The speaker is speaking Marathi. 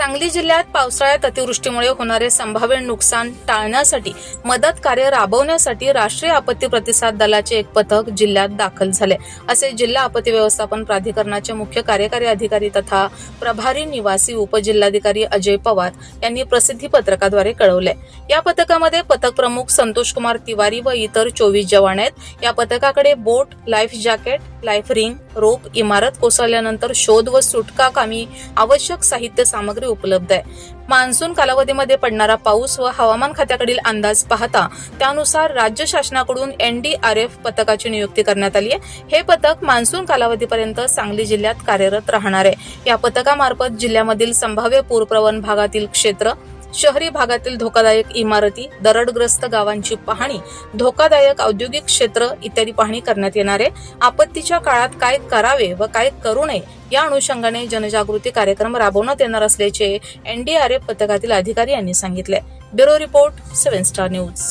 सांगली जिल्ह्यात पावसाळ्यात अतिवृष्टीमुळे होणारे संभाव्य नुकसान टाळण्यासाठी मदत कार्य राबवण्यासाठी राष्ट्रीय आपत्ती प्रतिसाद दलाचे एक पथक जिल्ह्यात दाखल झाले. असे जिल्हा आपत्ती व्यवस्थापन प्राधिकरणाचे मुख्य कार्यकारी अधिकारी तथा प्रभारी निवासी उपजिल्हाधिकारी अजय पवार यांनी प्रसिद्धी पत्रकाद्वारे कळवले. या पथकामध्ये पथक प्रमुख संतोष कुमार तिवारी व इतर चोवीस जवान आहेत. या पथकाकडे boat life jacket life ring rope इमारत कोसळल्यानंतर शोध व सुटका कामी आवश्यक साहित्य सामग्री उपलब्ध आहे. मान्सून कालावधीमध्ये पडणारा पाऊस व हवामान खात्याकडील अंदाज पाहता त्यानुसार राज्य शासनाकडून एनडीआरएफ पथकाची नियुक्ती करण्यात आली आहे. हे पथक मान्सून कालावधीपर्यंत सांगली जिल्ह्यात कार्यरत राहणार आहे. या पथकामार्फत जिल्ह्यामधील संभाव्य पूरप्रवण भागातील क्षेत्र शहरी भागातील धोकादायक इमारती दरडग्रस्त गावांची पाहणी धोकादायक औद्योगिक क्षेत्र इत्यादी पाहणी करण्यात येणार आहे. आपत्तीच्या काळात काय करावे व काय करू नये या अनुषंगाने जनजागृती कार्यक्रम राबवण्यात येणार असल्याचे एनडीआरएफ पथकातील अधिकारी यांनी सांगितले bureau report seven star news.